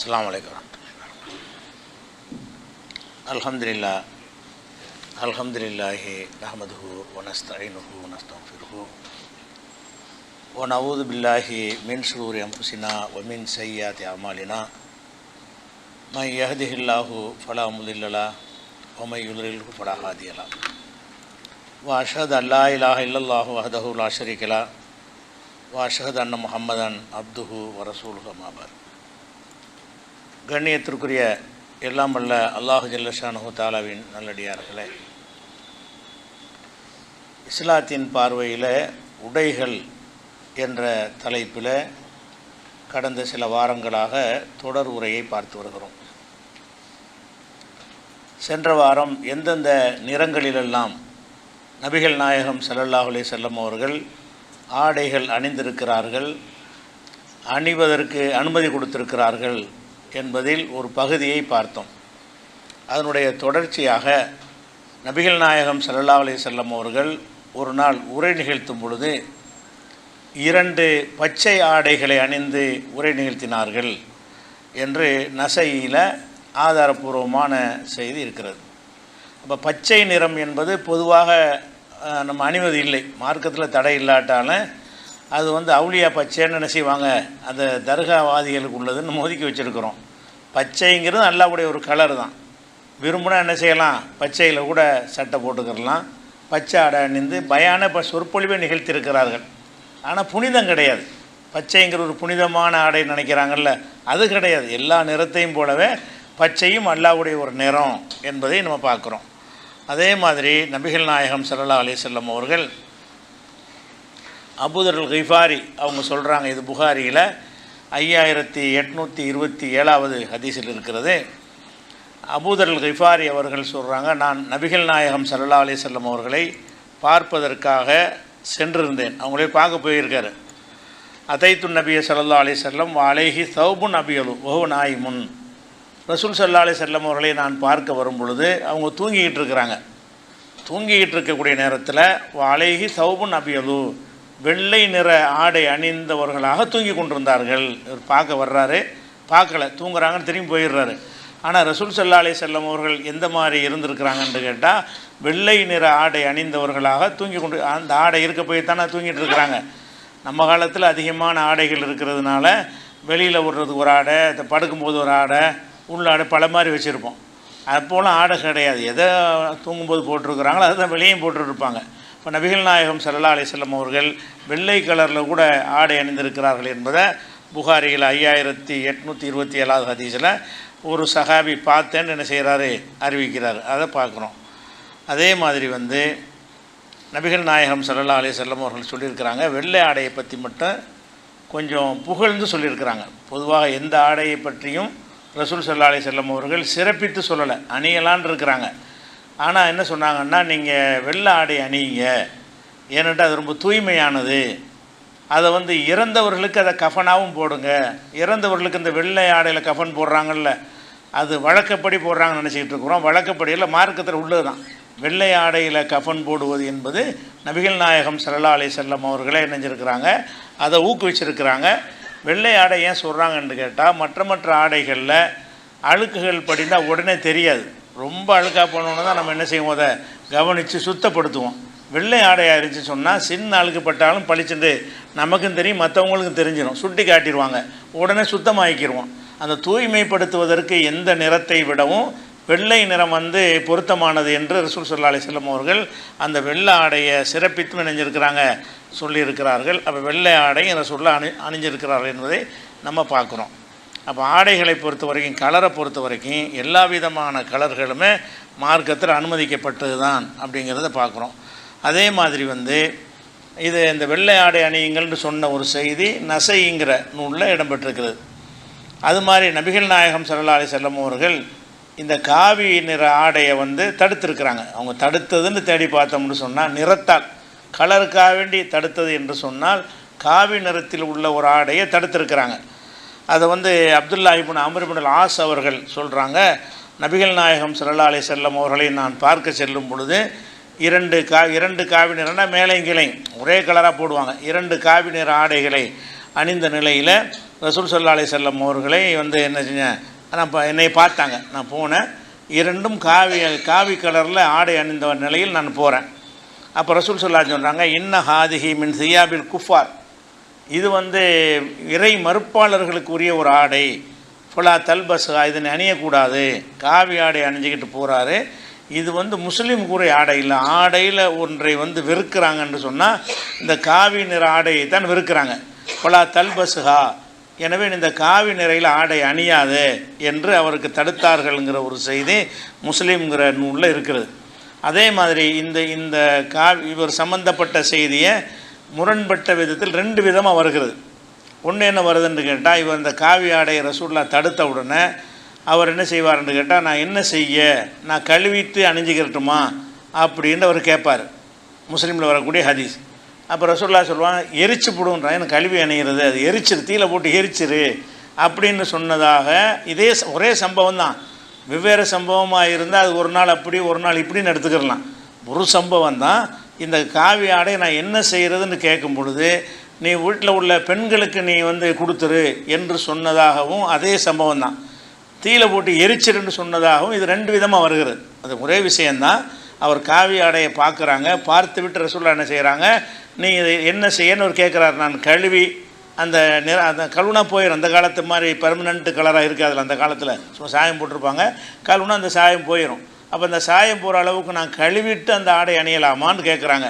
அஸ்லாம் வலைக்கம் அலமதுல்லா அலமதுல்லாஹி நஹமதுஹு வனஸ்தைனுஹு வனஸ்தஃபிர்ஹு ونعوذ بالله من شرور أنفسنا ومن سيئات أعمالنا من يهده الله فلا مضل له ومن يضلله فلا هادي له وأشهد أن لا إله إلا الله وحده لا شريك له وأشهد أن محمدا عبده ورسوله أما بعد கண்ணியத்திற்குரிய எல்லாம் வல்ல அல்லாஹு ஜல்லஷானு தாலாவின் நல்லடியார்களே. இஸ்லாத்தின் பார்வையில் உடைகள் என்ற தலைப்பில் கடந்த சில வாரங்களாக தொடர் உரையை பார்த்து வருகிறோம். சென்ற வாரம் எந்தெந்த நிறங்களிலெல்லாம் நபிகள் நாயகம் செல்லல்லாஹுலே செல்லம் அவர்கள் ஆடைகள் அணிந்திருக்கிறார்கள் அணிவதற்கு அனுமதி கொடுத்திருக்கிறார்கள் என்பதில் ஒரு பகுதியை பார்த்தோம். அதனுடைய தொடர்ச்சியாக நபிகள் நாயகம் சல்லா அலி செல்லம் அவர்கள் ஒரு நாள் உரை நிகழ்த்தும் பொழுது இரண்டு பச்சை ஆடைகளை அணிந்து உரை நிகழ்த்தினார்கள் என்று நசையில் ஆதாரபூர்வமான செய்தி இருக்கிறது. அப்போ பச்சை நிறம் என்பது பொதுவாக நம்ம அணிவது இல்லை. மார்க்கத்தில் தடை இல்லாட்டாலும் அது வந்து அவுளியா பச்சைன்னு என்ன செய்வாங்க அந்த தர்காவாதிகளுக்கு உள்ளதுன்னு நம்ம ஒதுக்கி வச்சுருக்கிறோம். பச்சைங்கிறது நல்லாவுடைய ஒரு கலர் தான். விரும்பினா என்ன செய்யலாம்? பச்சையில் கூட சட்டை போட்டுக்கிறலாம் பச்சை ஆடை அணிந்து பயான இப்போ சொற்பொழிவை நிகழ்த்தியிருக்கிறார்கள். ஆனால் புனிதம் கிடையாது. பச்சைங்கிற ஒரு புனிதமான ஆடை நினைக்கிறாங்கல்ல அது கிடையாது. எல்லா நிறத்தையும் போலவே பச்சையும் அல்லாவுடைய ஒரு நிறம் என்பதை நம்ம பார்க்குறோம். அதே மாதிரி நபிகள் நாயகம் சல்லா அலிசல்லம் அவர்கள் அபூதர் கிஃபாரி அவங்க சொல்கிறாங்க இது புகாரியில் ஐயாயிரத்தி எட்நூற்றி இருபத்தி ஏழாவது ஹதீஸில் இருக்கிறது. அபூதர் கிஃபாரி அவர்கள் சொல்கிறாங்க நான் நபிகள் நாயகம் சல்லா அலி செல்லம் அவர்களை பார்ப்பதற்காக சென்றிருந்தேன். அவங்களே பார்க்க போயிருக்காரு. அதைத்து நபிய சல்லா அலி செல்லம் அலைஹி சௌபுன் அபியலு ஓஹோ நாய் முன் ரசூல் சல்லா அலி செல்லம் அவர்களை நான் பார்க்க வரும் பொழுது அவங்க தூங்கிக்கிட்டு இருக்கிறாங்க. தூங்கிக்கிட்டு இருக்கக்கூடிய நேரத்தில் அலைஹி சௌபுன் அபியலு. வெள்ளை நிற ஆடை அணிந்தவர்களாக தூங்கி கொண்டிருந்தார்கள். இவர் பார்க்க வர்றாரு. பார்க்கல. தூங்குறாங்கன்னு திரும்பி போயிடுறாரு. ஆனால் ரசூல் சல்லா அலி செல்லம் அவர்கள் எந்த மாதிரி இருந்திருக்கிறாங்கன்னு கேட்டால் வெள்ளை நிற ஆடை அணிந்தவர்களாக தூங்கி கொண்டு அந்த ஆடை இருக்க போய் தானே தூங்கிட்டு இருக்கிறாங்க. நம்ம காலத்தில் அதிகமான ஆடைகள் இருக்கிறதுனால வெளியில் விடுறது ஒரு ஆடை இந்த படுக்கும்போது ஒரு ஆடை உள்ளாடை பல மாதிரி வச்சுருப்போம். அப்போலாம் ஆடை கிடையாது. எதை தூங்கும்போது போட்டிருக்கிறாங்களோ அதை தான் வெளியும் போட்டுருப்பாங்க இப்போ நபிகள் நாயகம் சல்லா அலைஹி அவர்கள் வெள்ளை கலரில் கூட ஆடை அணிந்திருக்கிறார்கள் என்பதை புகாரியில் ஐயாயிரத்தி எட்நூற்றி இருபத்தி ஏழாவது ஹதீஸில் ஒரு சஹாபி பார்த்தேன்னு என்ன செய்கிறாரு அறிவிக்கிறார். அதை பார்க்குறோம். அதே மாதிரி வந்து நபிகள் நாயகம் சல்லா அலைஹி செல்லம் அவர்கள் சொல்லியிருக்கிறாங்க வெள்ளை ஆடையை பற்றி மட்டும் கொஞ்சம் புகழ்ந்து சொல்லியிருக்கிறாங்க. பொதுவாக எந்த ஆடையை பற்றியும் ரசூல் சல்லா அலி செல்லம் அவர்கள் சிறப்பித்து சொல்லலை அணியலான் இருக்கிறாங்க. ஆனால் என்ன சொன்னாங்கன்னா நீங்கள் வெள்ளை ஆடை அணியுங்க. ஏனென்றால் அது ரொம்ப தூய்மையானது. அதை வந்து இறந்தவர்களுக்கு அதை கஃபனாகவும் போடுங்க. இறந்தவர்களுக்கு இந்த வெள்ளை ஆடையில் கஃபன் போடுறாங்கல்ல அது வழக்கப்படி போடுறாங்கன்னு நினச்சிக்கிட்டு இருக்கிறோம். வழக்கப்படியில் மார்க்கத்தில் உள்ளது தான் வெள்ளை ஆடையில் கஃபன் போடுவது என்பது நபிகள் நாயகம் சல்லா அலி செல்லம் அவர்களே நினைஞ்சிருக்கிறாங்க. அதை ஊக்குவிச்சிருக்கிறாங்க. வெள்ளை ஆடை ஏன் சொல்கிறாங்கன்னு கேட்டால் மற்ற மற்ற ஆடைகளில் அழுக்குகள் படிந்தால் உடனே தெரியாது. ரொம்ப அழுக்காக போனோன்னு தான் நம்ம என்ன செய்வோம்? அதை கவனித்து சுத்தப்படுத்துவோம். வெள்ளை ஆடையாக இருந்துச்சு சொன்னால் சின்ன அழுக்கு பட்டாலும் பளிச்சுட்டு நமக்கும் தெரியும் மற்றவங்களுக்கும் தெரிஞ்சிடும் சுட்டி காட்டிடுவாங்க. உடனே சுத்தமாக்கிடுவோம் அந்த தூய்மைப்படுத்துவதற்கு எந்த நிறத்தை விடவும் வெள்ளை நிறம் வந்து பொருத்தமானது என்று ரசூல் சல்லா அலிஸ்லம் அவர்கள் அந்த வெள்ளை ஆடையை சிறப்பித்து நினைஞ்சிருக்கிறாங்க சொல்லியிருக்கிறார்கள். அப்போ வெள்ளை ஆடையும் ரசூலில் அணி அணிஞ்சிருக்கிறார்கள் என்பதை நம்ம பார்க்குறோம். அப்போ ஆடைகளை பொறுத்த வரைக்கும் கலரை பொறுத்த வரைக்கும் எல்லா விதமான கலர்களுமே மார்க்கத்தில் அனுமதிக்கப்பட்டது தான் அப்படிங்கிறத பார்க்குறோம். அதே மாதிரி வந்து இது இந்த வெள்ளை ஆடை அணியுங்கள்னு சொன்ன ஒரு செய்தி நசைங்கிற நூலில் இடம்பெற்றிருக்கிறது. அது மாதிரி நபிகள் நாயகம் ஸல்லல்லாஹு அலைஹி அவர்கள் இந்த காவி நிற ஆடையை வந்து தடுத்திருக்கிறாங்க. அவங்க தடுத்ததுன்னு தேடி பார்த்தோம்னு சொன்னால் நிறத்தால் கலருக்காக வேண்டி தடுத்தது என்று சொன்னால் காவி நிறத்தில் உள்ள ஒரு ஆடையை தடுத்திருக்கிறாங்க. அதை வந்து அப்துல்லா இப்னு அமர் ஆஸ் அவர்கள் சொல்கிறாங்க நபிகள் நாயகம் சல்லா அலி செல்லம் அவர்களை நான் பார்க்க செல்லும் பொழுது இரண்டு கா இரண்டு காவி நிறம்னா மேலையும் ஒரே கலராக போடுவாங்க. இரண்டு காவி நிற ஆடைகளை அணிந்த நிலையில் ரசூல் சல்லா அலி செல்லம் அவர்களை வந்து என்ன செஞ்சேன் நான் இப்போ என்னை பார்த்தாங்க. நான் போனேன். இரண்டும் காவி காவி கலரில் ஆடை அணிந்த நிலையில் நான் போகிறேன் அப்போ ரசூல் சொல்லா சொல்கிறாங்க இன்ன ஹாதிஹி மின் சியாபில் குஃபார். இது வந்து இறை மறுப்பாளர்களுக்கு உரிய ஒரு ஆடை. ஃபுல்லா தல்பஸ்ஹா இதனை அணியக்கூடாது. காவி ஆடை அணிஞ்சிக்கிட்டு போகிறாரு இது வந்து முஸ்லீம் கூறிய ஆடை இல்லை. ஆடையில் ஒன்றை வந்து வெறுக்கிறாங்கன்னு சொன்னால் இந்த காவி நிற ஆடையை தான் வெறுக்கிறாங்க. ஃபுல்லா தல்பஸ்ஹா. எனவே இந்த காவி நிறையில் ஆடை அணியாது என்று அவருக்கு தடுத்தார்கள்ங்கிற ஒரு செய்தி முஸ்லீம்ங்கிற நூலில் இருக்கிறது. அதே மாதிரி இந்த இந்த காவி இவர் சம்பந்தப்பட்ட செய்தியை முரண்பட்ட விதத்தில் ரெண்டு விதமாக வருகிறது. ஒன்று என்ன வருதுன்னு கேட்டால் இவர் இந்த காவி ஆடையை ரசூல்லா தடுத்த உடனே அவர் என்ன செய்வார்னு கேட்டால் நான் என்ன செய்ய? நான் கழுவிட்டு அணிஞ்சிக்கிறட்டுமா அப்படின்னு அவர் கேட்பார். முஸ்லீமில் வரக்கூடிய ஹதீஸ். அப்போ ரசூல்லா சொல்லுவாங்க எரிச்சு போடுன்றான் எனக்கு கழுவி அணிகிறது அது எரிச்சிரு தீயில போட்டு எரிச்சிரு. அப்படின்னு சொன்னதாக இதே ஒரே சம்பவம் தான். வெவ்வேறு சம்பவமாக இருந்தால் அது ஒரு நாள் அப்படி ஒரு நாள் இப்படின்னு எடுத்துக்கிடலாம். ஒரு சம்பவம் தான். இந்த காவி ஆடை நான் என்ன செய்கிறதுன்னு கேட்கும் பொழுது நீ வீட்டில் உள்ள பெண்களுக்கு நீ வந்து கொடுத்துரு என்று சொன்னதாகவும் அதே சம்பவம் தான் தீயில போட்டு எரிச்சிருன்னு சொன்னதாகவும் இது ரெண்டு விதமாக வருகிறது. அது ஒரே விஷயந்தான் அவர் காவி ஆடையை பார்க்குறாங்க பார்த்து விட்டு ரசூல்லா என்ன செய்கிறாங்க நீ இதை என்ன செய்யன்னு அவர் கேட்குறாரு. நான் கழுவி அந்த நிற அந்த கழுவுனா போயிடும் அந்த காலத்து மாதிரி பெர்மனண்ட்டு கலராக இருக்காதுல்ல அந்த காலத்தில். சும்மா சாயம் போட்டிருப்பாங்க. கழுவுனா அந்த சாயம் போயிடும் அப்போ இந்த சாயம் போகிற அளவுக்கு நான் கழுவிட்டு அந்த ஆடை அணியலாமான்னு கேட்குறாங்க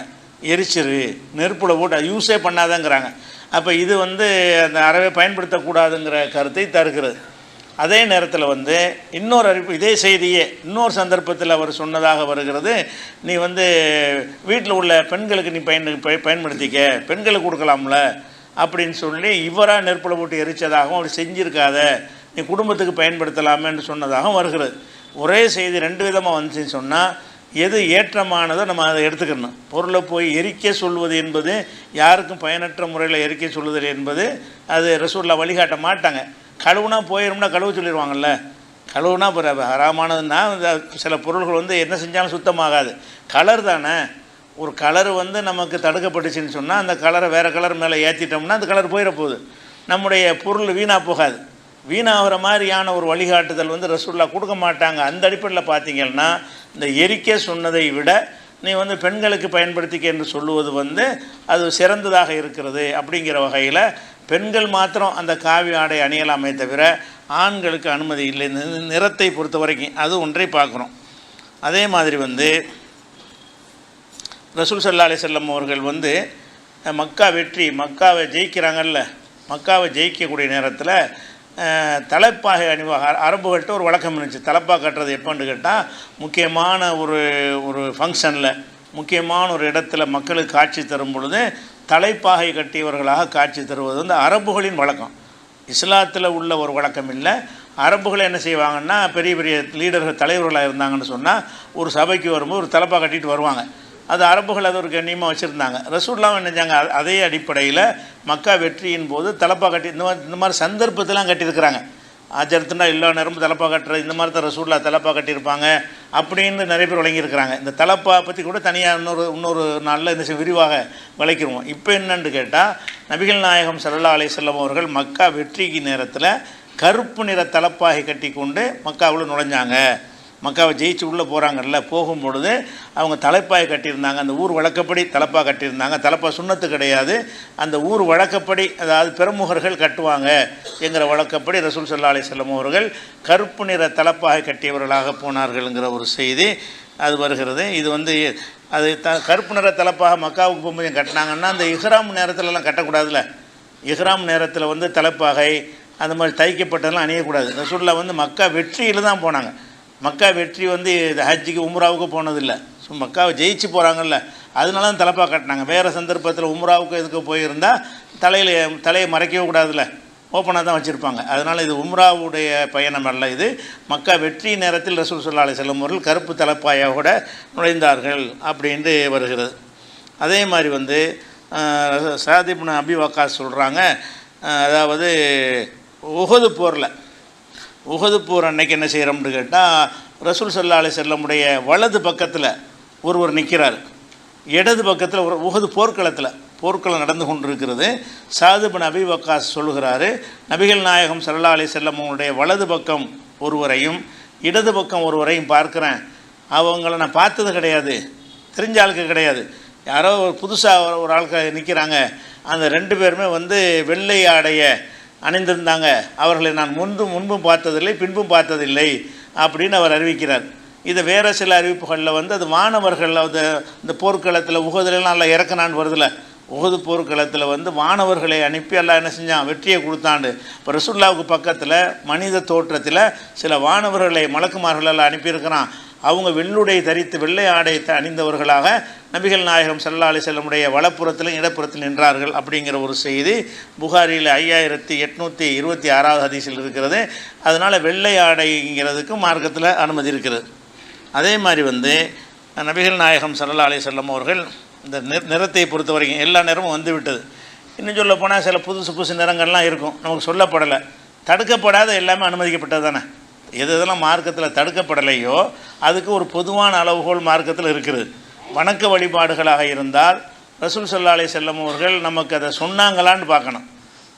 எரிச்சிரு நெருப்பில் போட்டு அது யூஸே பண்ணாதங்கிறாங்க. அப்போ இது வந்து அந்த அறவே பயன்படுத்தக்கூடாதுங்கிற கருத்தை தருகிறது. அதே நேரத்தில் வந்து இன்னொரு அறிவிப்பு இதே செய்தியே இன்னொரு சந்தர்ப்பத்தில் அவர் சொன்னதாக வருகிறது. நீ வந்து வீட்டில் உள்ள பெண்களுக்கு நீ பயன் பயன்படுத்திக்க பெண்களுக்கு கொடுக்கலாம்ல அப்படின்னு சொல்லி இவராக நெருப்பில் போட்டு எரிச்சதாகவும் அவர் செஞ்சுருக்காத நீ குடும்பத்துக்கு பயன்படுத்தலாமேன்னு சொன்னதாகவும் வருகிறது. ஒரே செய்தி ரெண்டு விதமாக வந்துச்சுன்னு சொன்னால் எது ஏற்றமானதோ நம்ம அதை எடுத்துக்கணும். பொருளை போய் எரிக்க சொல்வது என்பது யாருக்கும் பயனற்ற முறையில் எரிக்க சொல்லுதல் என்பது அது ரசூல்லா வழிகாட்ட மாட்டாங்க. கழுவுனா போயிடும்னா கழுவு சொல்லிடுவாங்கல்ல கழுவுனா இப்போ ஹராமானதுன்னா இந்த சில பொருள்கள் வந்து என்ன செஞ்சாலும் சுத்தமாகாது. கலர் தானே. ஒரு கலர் வந்து நமக்கு தடுக்கப்பட்டுச்சுன்னு சொன்னால் அந்த கலரை வேறு கலர் மேலே ஏற்றிட்டோம்னா அந்த கலர் போயிட போகுது. நம்முடைய பொருள் வீணாக போகாது. வீணாகிற மாதிரியான ஒரு வழிகாட்டுதல் வந்து ரசூல்லா கொடுக்க மாட்டாங்க. அந்த அடிப்படையில் பார்த்தீங்கன்னா இந்த எரிக்க சொன்னதை விட நீ வந்து பெண்களுக்கு பயன்படுத்திக்க என்று சொல்லுவது வந்து அது சிறந்ததாக இருக்கிறது அப்படிங்கிற வகையில் பெண்கள் மாத்திரம் அந்த காவி ஆடை அணியலாமே தவிர ஆண்களுக்கு அனுமதி இல்லை. இந்த நிறத்தை பொறுத்த வரைக்கும் அது ஒன்றை பார்க்குறோம். அதே மாதிரி வந்து ரசூல் சல்லா அலி செல்லம் அவர்கள் வந்து மக்கா வெற்றி மக்காவை ஜெயிக்கிறாங்கல்ல மக்காவை ஜெயிக்கக்கூடிய நேரத்தில் தலைப்பாகை அணிவாக அரபுகள்கிட்ட ஒரு வழக்கம் இருந்துச்சு. தலைப்பா கட்டுறது எப்போன்னு கேட்டால் முக்கியமான ஒரு ஒரு ஃபங்க்ஷனில் முக்கியமான ஒரு இடத்துல மக்களுக்கு காட்சி தரும் பொழுது தலைப்பாகை கட்டியவர்களாக காட்சி தருவது வந்து அரபுகளின் வழக்கம். இஸ்லாத்தில் உள்ள ஒரு வழக்கம் இல்லை. அரபுகள் என்ன செய்வாங்கன்னா பெரிய பெரிய லீடர்கள் தலைவர்களாக இருந்தாங்கன்னு சொன்னால் ஒரு சபைக்கு வரும்போது ஒரு தலைப்பாக கட்டிட்டு வருவாங்க. அது அரபுகள் அது ஒரு கண்ணியமாக வச்சுருந்தாங்க. ரசூல்லாம் என்ன செஞ்சாங்க? அதே அடிப்படையில் மக்கா வெற்றியின் போது தலப்பா கட்டி இந்த மாதிரி இந்த மாதிரி சந்தர்ப்பத்தெல்லாம் கட்டியிருக்கிறாங்க. ஆச்சரத்துனா எல்லா நேரமும் தலப்பா கட்டுறது இந்த மாதிரி தான் ரசூல்லா தலப்பா கட்டியிருப்பாங்க அப்படின்னு நிறைய பேர் வழங்கியிருக்கிறாங்க. இந்த தலப்பா பற்றி கூட தனியாக இன்னொரு இன்னொரு நாளில் இந்த விரிவாக விளைக்கிடுவோம் இப்போ என்னன்னு கேட்டால் நபிகள் நாயகம் சல்லா அலைஹி வஸல்லம் அவர்கள் மக்கா வெற்றிக்கு நேரத்தில் கருப்பு நிற தலப்பாகை கட்டி கொண்டு மக்காவில் நுழைஞ்சாங்க. மக்காவை ஜெயிச்சு உள்ளே போகிறாங்கல்ல போகும்பொழுது அவங்க தலைப்பாய் கட்டியிருந்தாங்க. அந்த ஊர் வழக்கப்படி தலைப்பாக கட்டியிருந்தாங்க. தலைப்பாக சுண்ணத்து கிடையாது. அந்த ஊர் வழக்கப்படி அதாவது பெருமுகர்கள் கட்டுவாங்க என்கிற வழக்கப்படி ரசூல் சல்லா அலி செல்லம் அவர்கள் கருப்பு நிற தலைப்பாகை கட்டியவர்களாக போனார்கள்ங்கிற ஒரு செய்தி அது வருகிறது. இது வந்து அது த கருப்பு நிற தலைப்பாக மக்காவுக்கு போகும்போது கட்டினாங்கன்னா அந்த இஹ்ராம் நேரத்துலலாம் கட்டக்கூடாதுல்ல. இஹ்ராம் நேரத்தில் வந்து தலைப்பாகை அந்த மாதிரி தைக்கப்பட்டதெல்லாம் அணியக்கூடாது. ரசூலில் வந்து மக்கா வெற்றியில் தான் போனாங்க. மக்கா வெற்றி வந்து இது ஹஜ்ஜுக்கு உம்ராவுக்கு போனதில்லை. ஸோ மக்காவை ஜெயிச்சு போகிறாங்கல்ல அதனால தான் தலைப்பா கட்டினாங்க. வேறு சந்தர்ப்பத்தில் உம்ராவுக்கு இதுக்கு போயிருந்தால் தலையில் தலையை மறைக்கவே கூடாதுல்ல. ஓப்பனாக தான் வச்சுருப்பாங்க. அதனால் இது உம்ராவுடைய பயணம் அல்ல இது. மக்கா வெற்றி நேரத்தில் ரசூல் சல்லா அலி செல்லம் அவர்கள் கருப்பு தலைப்பாயாக கூட நுழைந்தார்கள் அப்படின்ட்டு வருகிறது. அதே மாதிரி வந்து சாதிப்னு அபி வக்காஸ் சொல்கிறாங்க அதாவது உகது போரில் உகது போர் அன்னைக்கு என்ன செய்கிறோம்னு கேட்டால் ரசூல் சல்லா அலி செல்லமுடைய வலது பக்கத்தில் ஒருவர் நிற்கிறார் இடது பக்கத்தில் ஒரு உகது போர்க்களத்தில் போர்க்களம் நடந்து கொண்டிருக்கிறது. சாதுபன் அபி வக்காஸ் சொல்லுகிறாரு நபிகள் நாயகம் சல்லா அலி செல்லமுடைய வலது பக்கம் ஒருவரையும் இடது பக்கம் ஒருவரையும் பார்க்குறேன். அவங்கள நான் பார்த்தது கிடையாது. தெரிஞ்ச ஆளுக்கு கிடையாது. யாரோ ஒரு புதுசாக ஒரு ஒரு ஆளுக்கு நிற்கிறாங்க அந்த ரெண்டு பேருமே வந்து வெள்ளை ஆடைய அணிந்திருந்தாங்க. அவர்களை நான் முன்பு முன்பும் பார்த்ததில்லை பின்பும் பார்த்ததில்லை அப்படின்னு அவர் அறிவிக்கிறார். இது வேறு சில அறிவிப்புகளில் வந்து அது வானவர்கள் அது இந்த போர்க்களத்தில் உகதுலாம் நல்லா இறக்குனான்னு வருதில்ல உகது போர்க்களத்தில் வந்து வானவர்களை அனுப்பி எல்லாம் என்ன செஞ்சான்? வெற்றியை கொடுத்தாண்டு. இப்போ ரசுல்லாவுக்கு பக்கத்தில் மனித தோற்றத்தில் சில வானவர்களை மலக்குமார்கள் எல்லாம் அனுப்பியிருக்கிறான். அவங்க வெள்ளுடை தரித்து வெள்ளை ஆடை அணிந்தவர்களாக நபிகள் நாயகம் சல்லா அலி செல்லமுடைய வலப்புறத்திலும் இடப்புறத்தில் நின்றார்கள் அப்படிங்கிற ஒரு செய்தி புகாரியில் ஐயாயிரத்தி எட்நூற்றி இருபத்தி ஆறாவது ஹதீஸில் இருக்கிறது. அதனால் வெள்ளை ஆடைங்கிறதுக்கும் மார்க்கத்தில் அனுமதி இருக்கிறது அதே மாதிரி வந்து நபிகள் நாயகம் சல்லா அலி செல்லம் அவர்கள் இந்த நிற நிறத்தை பொறுத்த வரைக்கும் எல்லா நிறமும் வந்து விட்டது. இன்னும் சொல்ல போனால் சில புதுசு புதுசு நிறங்கள்லாம் இருக்கும். நமக்கு சொல்லப்படலை. தடுக்கப்படாத எல்லாமே அனுமதிக்கப்பட்டது தானே? எது எதெல்லாம் மார்க்கத்தில் தடுக்கப்படலையோ அதுக்கு ஒரு பொதுவான அளவுகோல் மார்க்கத்தில் இருக்குது. வணக்க வழிபாடுகளாக இருந்தால் ரசூல் சல்லா அலி செல்லம் அவர்கள் நமக்கு அதை சொன்னாங்களான்னு பார்க்கணும்.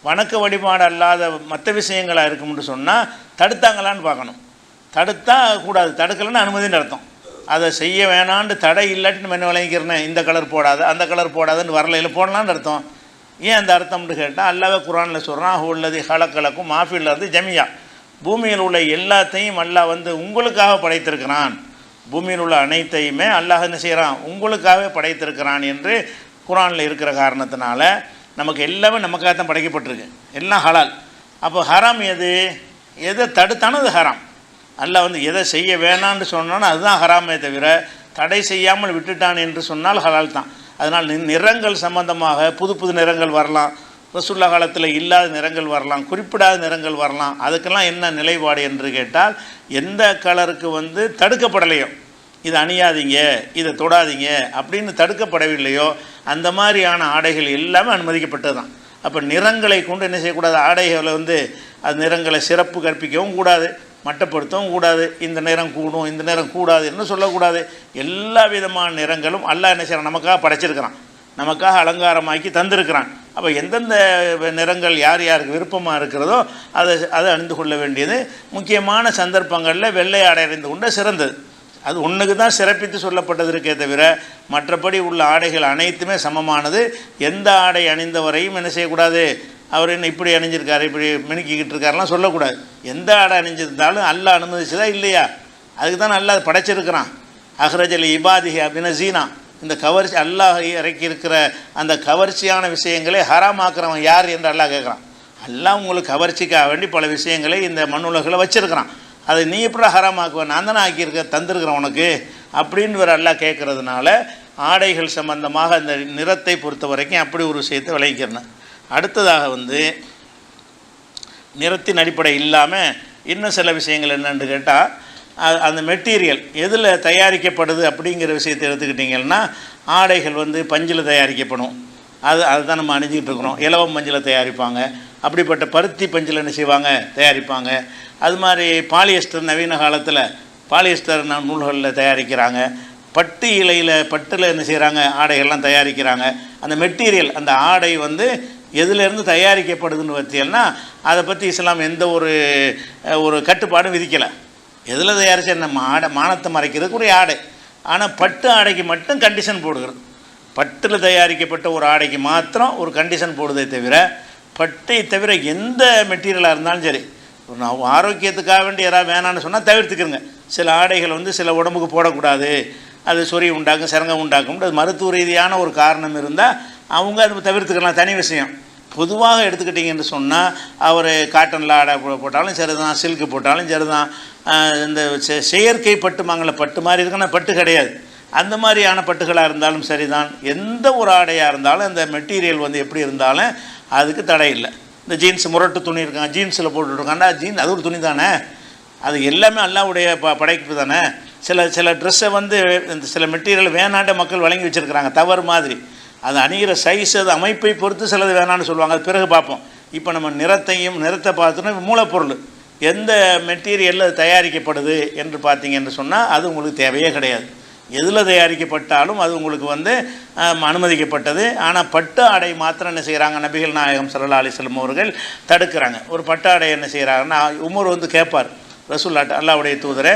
வணக்க வழிபாடு அல்லாத மற்ற விஷயங்களாக இருக்கும்னு சொன்னால் தடுத்தாங்களான்னு பார்க்கணும். தடுத்தா கூடாது. தடுக்கலைன்னு அனுமதின்னு அர்த்தம். அதை செய்ய வேணான்னு தடை இல்லாட்டி நம்ம என்ன விளங்கிக்கிறேன் இந்த கலர் போடாத அந்த கலர் போடாதுன்னு வரலையில் போடலான்னு அர்த்தம். ஏன் அந்த அர்த்தம்னு கேட்டால் அல்லாவே குரானில் சொல்கிறான் உள்ளது ஹலக்கலக்கும் மாஃபில் இருந்து ஜமியா. பூமியில் உள்ள எல்லாத்தையும் அல்லாஹ் வந்து உங்களுக்காக படைத்திருக்கிறான். பூமியில் உள்ள அனைத்தையுமே அல்லாஹ் என்ன செய்கிறான் உங்களுக்காகவே படைத்திருக்கிறான் என்று குரானில் இருக்கிற காரணத்தினால நமக்கு எல்லாமே நமக்காக தான் படைக்கப்பட்டிருக்கு. எல்லாம் ஹலால். அப்போ ஹராம் எது? எதை தடுத்தானோ அது ஹராம். அல்லாஹ் வந்து எதை செய்ய வேணான்னு சொன்னானோ அதுதான் ஹராமே தவிர தடை செய்யாமல் விட்டுட்டான் என்று சொன்னால் ஹலால் தான். அதனால் நிறங்கள் சம்பந்தமாக புது புது நிறங்கள் வரலாம். ரசுல்லா காலத்தில் இல்லாத நிறங்கள் வரலாம் குறிப்பிடாத நிறங்கள் வரலாம். அதுக்கெல்லாம் என்ன நிலைப்பாடு என்று கேட்டால் எந்த கலருக்கு வந்து தடுக்கப்படலையோ இதை அணியாதீங்க இதை தொடாதீங்க அப்படின்னு தடுக்கப்படவில்லையோ அந்த மாதிரியான ஆடைகள் எல்லாமே அனுமதிக்கப்பட்டது தான் அப்போ நிறங்களை கொண்டு என்ன செய்யக்கூடாது? ஆடைகளை வந்து அது நிறங்களை சிறப்பு கற்பிக்கவும் கூடாது மட்டப்படுத்தவும் கூடாது. இந்த நிறம் கூடும் இந்த நிறம் கூடாது என்ன சொல்லக்கூடாது. எல்லா விதமான நிறங்களும் அல்லாஹ் என்ன செய்யறான்? நமக்காக படைச்சிருக்கிறான். நமக்காக அலங்காரமாக்கி தந்திருக்கிறான். அப்போ எந்தெந்த நிறங்கள் யார் யாருக்கு விருப்பமாக இருக்கிறதோ அதை அதை அணிந்து கொள்ள வேண்டியது முக்கியமான சந்தர்ப்பங்களில் வெள்ளை ஆடை அணிந்து கொண்ட சிறந்தது. அது ஒன்றுக்கு தான் சிறப்பித்து சொல்லப்பட்டது இருக்கே தவிர மற்றபடி உள்ள ஆடைகள் அனைத்துமே சமமானது. எந்த ஆடை அணிந்தவரையும் என்ன செய்யக்கூடாது? அவர் என்ன இப்படி அணிஞ்சிருக்காரு இப்படி மினுக்கிக்கிட்டு இருக்காருலாம் சொல்லக்கூடாது. எந்த ஆடை அணிஞ்சிருந்தாலும் அல்ல அனுமதிச்சதா இல்லையா? அதுக்கு தான் நல்லா படைச்சிருக்கிறான். அஹ்ரஜலி இபாதிஹி அப்படின்னா ஜீனா இந்த கவர்ச்சி அல்லாஹ் இறக்கி இருக்கிற அந்த கவர்ச்சியான விஷயங்களை ஹராமாக்குறவன் யார் என்று அல்லாஹ் கேட்குறான். அல்லாஹ் உங்களுக்கு கவர்ச்சிக்காக வேண்டி பல விஷயங்களை இந்த மண்ணுலகில் வச்சுருக்கிறான். அதை நீ எப்படி ஹராமாக்குவ? நான் தானே ஆக்கியிருக்க தந்திருக்கிறேன் உனக்கு. அப்படின்னு ஒரு அல்லாஹ் கேட்குறதுனால ஆடைகள் சம்பந்தமாக அந்த நிறத்தை பொறுத்த வரைக்கும் அப்படி ஒரு விஷயத்தை விளைவிக்கிறேன் அடுத்ததாக வந்து நிறத்தின் அடிப்படை இல்லாமல் இன்னும் சில விஷயங்கள் என்னென்னு கேட்டால் அந்த மெட்டீரியல் எதில் தயாரிக்கப்படுது அப்படிங்கிற விஷயத்தை எடுத்துக்கிட்டிங்கன்னா ஆடைகள் வந்து பஞ்சில் தயாரிக்கப்படும். அது அதுதான் நம்ம அணிஞ்சிக்கிட்டு இருக்கிறோம். இலவம் பஞ்சில் தயாரிப்பாங்க. அப்படிப்பட்ட பருத்தி பஞ்சில் என்ன செய்வாங்க? தயாரிப்பாங்க. அது மாதிரி பாலியஸ்டர் நவீன காலத்தில் பாலியஸ்டர் நூல்களில் தயாரிக்கிறாங்க. பட்டு இலையில் பட்டில் என்ன செய்கிறாங்க ஆடைகள்லாம் தயாரிக்கிறாங்க. அந்த மெட்டீரியல் அந்த ஆடை வந்து எதுலேருந்து தயாரிக்கப்படுதுன்னு பார்த்தீங்கன்னா அதை பற்றி இஸ்லாம் எந்த ஒரு ஒரு கட்டுப்பாடும் விதிக்கலை. எதில் தயாரிச்சா நம்ம ஆடை மானத்தை மறைக்கிறதுக்கு ஒரு ஆடை. ஆனால் பட்டு ஆடைக்கு மட்டும் கண்டிஷன் போடுகிறது. பட்டில் தயாரிக்கப்பட்ட ஒரு ஆடைக்கு மாத்திரம் ஒரு கண்டிஷன் போடுதே தவிர பட்டை தவிர எந்த மெட்டீரியலாக இருந்தாலும் சரி ஒரு நான் ஆரோக்கியத்துக்காக வேண்டி யாராவது வேணான்னு சொன்னால் தவிர்த்துக்கிறங்க சில ஆடைகள் வந்து சில உடம்புக்கு போடக்கூடாது. அது சொறி உண்டாக்கும் சிறங்க உண்டாக்கும் அது மருத்துவ ரீதியான ஒரு காரணம் இருந்தால் அவங்க அது தவிர்த்துக்கலாம். தனி விஷயம். பொதுவாக எடுத்துக்கிட்டிங்கன்னு சொன்னால் அவர் காட்டனில் ஆடை போட்டாலும் சரி தான் சில்க்கு போட்டாலும் சரி தான் இந்த செயற்கை பட்டு மாங்கல பட்டு மாதிரி இருக்குன்னா பட்டு கிடையாது. அந்த மாதிரியான பட்டுகளாக இருந்தாலும் சரிதான். எந்த ஒரு ஆடையாக இருந்தாலும் அந்த மெட்டீரியல் வந்து எப்படி இருந்தாலும் அதுக்கு தடை இல்லை. இந்த ஜீன்ஸ் முரட்டு துணி இருக்காங்க ஜீன்ஸில் போட்டுருக்காண்டா ஜீன் அது ஒரு துணி தானே? அது எல்லாமே அல்லாவுடைய ப படைப்பு தானே? சில சில ட்ரெஸ்ஸை வந்து இந்த சில மெட்டீரியல் வேணாண்ட மக்கள் வழங்கி வச்சுருக்கிறாங்க தவறு மாதிரி. அது அணிகிற சைஸ் அது அமைப்பை பொறுத்து சிலது வேணான்னு சொல்லுவாங்க. அது பிறகு பார்ப்போம். இப்போ நம்ம நிறத்தையும் நிறத்தை பார்த்தோன்னா மூலப்பொருள். எந்த மெட்டீரியலில் அது தயாரிக்கப்படுது என்று பார்த்தீங்கன்னு சொன்னால் அது உங்களுக்கு தேவையே கிடையாது. எதில் தயாரிக்கப்பட்டாலும் அது உங்களுக்கு வந்து அனுமதிக்கப்பட்டது. ஆனால் பட்டு ஆடை மாத்திரம் என்ன செய்கிறாங்க நபிகள் நாயகம் சல்லா அலிஸ்லம் அவர்கள் தடுக்கிறாங்க. ஒரு பட்டு ஆடை என்ன செய்கிறாங்கன்னா உமர் வந்து கேட்பார் ரசூல்லாட்ட அல்லாவுடைய தூதரை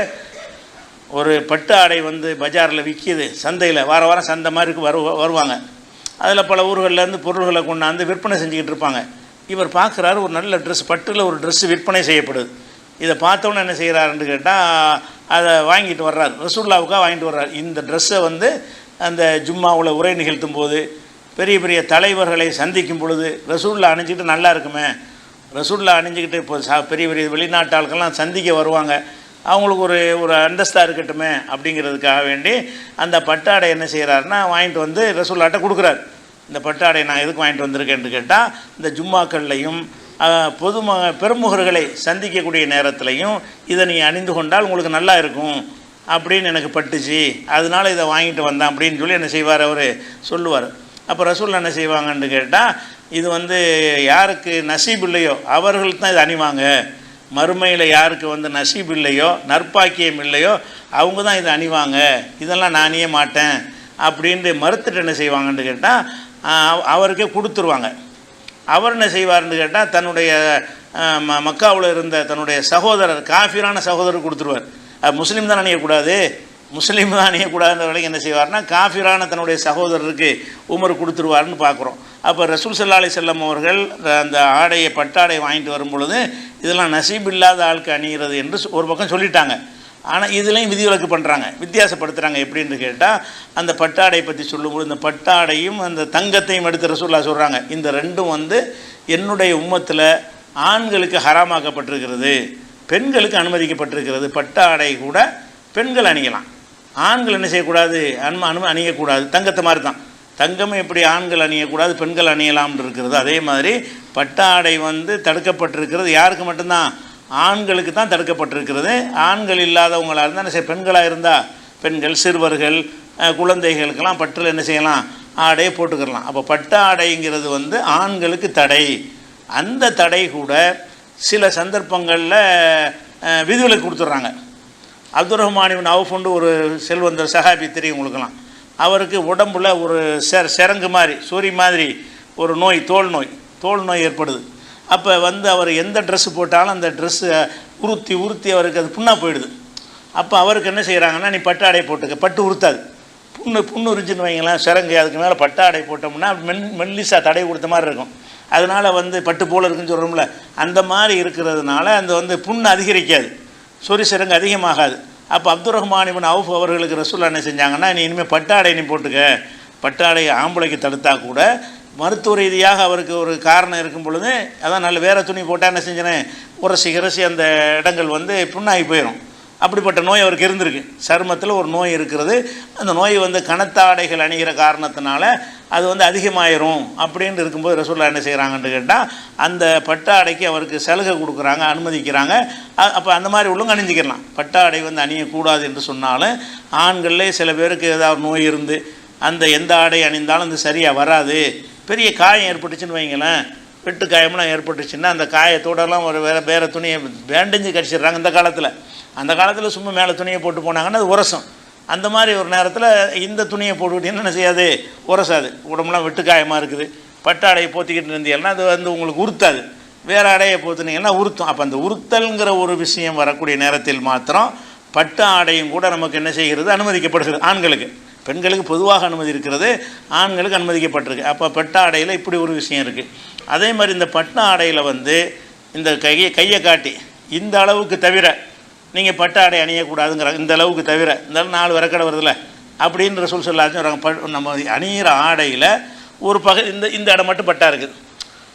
ஒரு பட்டு ஆடை வந்து பஜாரில் விற்கிது சந்தையில் வார வாரம் சந்தை மாதிரி வரு வருவாங்க. அதில் பல ஊர்கள்லேருந்து பொருள்களை கொண்டாந்து விற்பனை செஞ்சுக்கிட்டு இருப்பாங்க. இவர் பார்க்குறாரு ஒரு நல்ல ட்ரெஸ் பட்டில் ஒரு ட்ரெஸ்ஸு விற்பனை செய்யப்படுது. இதை பார்த்தோன்னே என்ன செய்கிறாருன்னு கேட்டால் அதை வாங்கிட்டு வர்றார். ரசூல்லாவுக்காக வாங்கிட்டு வர்றார். இந்த ட்ரெஸ்ஸை வந்து அந்த ஜும்மாவில் உரை நிகழ்த்தும் போது பெரிய பெரிய தலைவர்களை சந்திக்கும் பொழுது ரசூல்லா அணிஞ்சிக்கிட்டு நல்லா இருக்குமே. ரசூல்லா அணிஞ்சிக்கிட்டு இப்போ சா பெரிய பெரிய வெளிநாட்டு ஆட்கள்லாம் சந்திக்க வருவாங்க. அவங்களுக்கு ஒரு ஒரு அந்தஸ்தாக இருக்கட்டுமே அப்படிங்கிறதுக்காக வேண்டி அந்த பட்டாடை என்ன செய்கிறாருன்னா வாங்கிட்டு வந்து ரசூல்லாட்ட கொடுக்குறாரு. இந்த பட்டாடை நான் எதுக்கு வாங்கிட்டு வந்திருக்கேன்னு கேட்டால் இந்த ஜும்மாக்கள்லையும் பொதும பெருமுகர்களை சந்திக்கக்கூடிய நேரத்திலையும் இதை நீ அணிந்து கொண்டால் உங்களுக்கு நல்லா இருக்கும் அப்படின்னு எனக்கு பட்டுச்சு. அதனால இதை வாங்கிட்டு வந்தேன் அப்படின்னு சொல்லி என்ன செய்வார் அவர்? சொல்லுவார். அப்போ ரசூல் என்ன செய்வாங்கன்னு கேட்டால் இது வந்து யாருக்கு நசீப் இல்லையோ அவர்கள் தான் இதை அணிவாங்க. மறுமையில் யாருக்கு வந்து நசீப் இல்லையோ நற்பாக்கியம் இல்லையோ அவங்க தான் இதை அணிவாங்க. இதெல்லாம் நான் அணிய மாட்டேன் அப்படின்ட்டு மறுத்துட்டு என்ன செய்வாங்கன்னு கேட்டால் அவருக்கே கொடுத்துருவாங்க. அவர் என்ன செய்வார்னு கேட்டால் தன்னுடைய ம மக்காவில் இருந்த தன்னுடைய சகோதரர் காஃபிரான சகோதரர் கொடுத்துருவார். முஸ்லீம் தான் அணியக்கூடாது. முஸ்லீம் தான் அணியக்கூடாதுன்ற வரைக்கும் என்ன செய்வார்னா காஃபிரான தன்னுடைய சகோதரருக்கு உமர் கொடுத்துருவாருன்னு பார்க்குறோம். அப்போ ரசூல் சல்லாலை செல்லம் அவர்கள் அந்த ஆடையை பட்டாடை வாங்கிட்டு வரும் பொழுது இதெல்லாம் நசீப் இல்லாத ஆளுக்கு அணிகிறது என்று சொ- ஒரு பக்கம் சொல்லிட்டாங்க. ஆனால் இதுலேயும் விதிவிலக்கு பண்ணுறாங்க வித்தியாசப்படுத்துகிறாங்க எப்படின்னு கேட்டால் அந்த பட்டாடை பற்றி சொல்லும்போது இந்த பட்டாடையும் அந்த தங்கத்தையும் எடுத்து ரசூல்லா சொல்கிறாங்க இந்த ரெண்டும் வந்து என்னுடைய உம்மத்தில் ஆண்களுக்கு ஹராமாக்கப்பட்டிருக்கிறது பெண்களுக்கு அனுமதிக்கப்பட்டிருக்கிறது. பட்டாடை கூட பெண்கள் அணியலாம். ஆண்கள் என்ன செய்யக்கூடாது? அனும அனும அணியக்கூடாது. தங்கத்தை மாதிரி தான். தங்கம் எப்படி ஆண்கள் அணியக்கூடாது பெண்கள் அணியலாம்னு இருக்கிறது. அதே மாதிரி பட்டாடை வந்து தடுக்கப்பட்டிருக்கிறது. யாருக்கு மட்டும்தான்? ஆண்களுக்கு தான் தடுக்கப்பட்டிருக்கிறது. ஆண்கள் இல்லாதவங்களாக இருந்தால் என்ன செய்ய பெண்களாக இருந்தால் பெண்கள் சிறுவர்கள் குழந்தைகளுக்கெல்லாம் பற்றில் என்ன செய்யலாம்? ஆடையை போட்டுக்கிறலாம். அப்போ பட்டாடைங்கிறது வந்து ஆண்களுக்கு தடை. அந்த தடை கூட சில சந்தர்ப்பங்களில் விதிவிலக்கு கொடுத்துட்றாங்க. அப்துல் ரஹ்மான் அவுஃபுண்டு ஒரு செல்வந்தர் சஹாபி தெரியும் உங்களுக்கெல்லாம். அவருக்கு உடம்புல ஒரு செர செரங்கு மாதிரி சொறி மாதிரி ஒரு நோய் தோல் நோய் தோல் நோய் ஏற்படுது. அப்போ வந்து அவர் எந்த ட்ரெஸ்ஸு போட்டாலும் அந்த ட்ரெஸ்ஸு உறுத்தி உறுத்தி அவருக்கு அது புண்ணாக போயிடுது. அப்போ அவருக்கு என்ன செய்கிறாங்கன்னா நீ பட்டு போட்டுக்க. பட்டு உறுத்தாது. புண்ணு புண்ணு உரிஞ்சுன்னு வைங்களேன் சிறங்கு அதுக்கு மேலே பட்டு ஆடை போட்டோம்னா மென் மெல்லிசா தடை கொடுத்த மாதிரி இருக்கும். அதனால் வந்து பட்டு போல் இருக்குன்னு சொல்கிறோம்ல அந்த மாதிரி இருக்கிறதுனால அந்த வந்து புண்ணு அதிகரிக்காது. சொறி சிறங்கு அதிகமாகாது. அப்போ அப்துல் ரஹ்மான் இவன் அவுஃப் அவர்களுக்கு ரசூல்லா என்ன செஞ்சாங்கன்னா நீ இனிமேல் பட்டாடை நீ போட்டுக்க. பட்டாடை ஆம்பளைக்கு தடுத்தா கூட மருத்துவ ரீதியாக அவருக்கு ஒரு காரணம் இருக்கும் பொழுது அதான் நல்ல வேறு துணி போட்டால் என்ன செஞ்சேன் உரசி கரசி அந்த இடங்கள் வந்து புண்ணாகி போயிடும் அப்படிப்பட்ட நோய் அவருக்கு இருந்திருக்கு. சருமத்தில் ஒரு நோய் இருக்கிறது. அந்த நோய் வந்து கனத்தாடைகள் அணிகிற காரணத்தினால அது வந்து அதிகமாயிரும் அப்படின்னு இருக்கும்போது ரசூல்லா என்ன செய்கிறாங்கன்னு கேட்டால் அந்த பட்டாடைக்கு அவருக்கு சலுகை கொடுக்குறாங்க அனுமதிக்கிறாங்க. அப்போ அந்த மாதிரி உள்ளவங்க அணிஞ்சிக்கலாம். பட்டாடை வந்து அணியக்கூடாது என்று சொன்னாலும் ஆண்கள்லே சில பேருக்கு ஏதாவது நோய் இருந்து அந்த எந்த ஆடை அணிந்தாலும் அது சரியாக வராது. பெரிய காயம் ஏற்பட்டுச்சுன்னு வைங்களேன். வெட்டு காயம்லாம் ஏற்பட்டுச்சுன்னா அந்த காயத்தோடலாம் ஒரு வேறு வேறு துணியை பேண்டஞ்சு கடிச்சிடுறாங்க இந்த காலத்தில். அந்த காலத்தில் சும்மா மேலே துணியை போட்டு போனாங்கன்னா அது உரசம். அந்த மாதிரி ஒரு நேரத்தில் இந்த துணியை போட்டுக்கிட்டீங்கன்னா என்ன செய்யாது உரசாது. உடம்புலாம் வெட்டுக்காயமாக இருக்குது. பட்டு ஆடையை போத்திக்கிட்டு இருந்தீங்கன்னா அது வந்து உங்களுக்கு உறுத்தாது. வேறு ஆடையை போத்துனீங்கன்னா உறுத்தும். அப்போ அந்த உறுத்தல்ங்கிற ஒரு விஷயம் வரக்கூடிய நேரத்தில் மாத்திரம் பட்டு ஆடையும் கூட நமக்கு என்ன செய்கிறது? அனுமதிக்கப்படுகிறது. ஆண்களுக்கு. பெண்களுக்கு பொதுவாக அனுமதி இருக்கிறது ஆண்களுக்கு அனுமதிக்கப்பட்டிருக்கு. அப்போ பட்டு ஆடையில் இப்படி ஒரு விஷயம் இருக்குது அதே மாதிரி இந்த பட்டு ஆடையில் வந்து இந்த கையை கையை காட்டி இந்த அளவுக்கு தவிர நீங்கள் பட்டு ஆடை அணியக்கூடாதுங்கிறாங்க இந்த அளவுக்கு தவிர இந்த நாலு வரக்கடை வருதுல்ல அப்படின்ற சொல் சொல்லாச்சும் ப நம்ம அணியிற ஆடையில் ஒரு பகுதி இந்த இந்த இடம் மட்டும் பட்டா இருக்குது.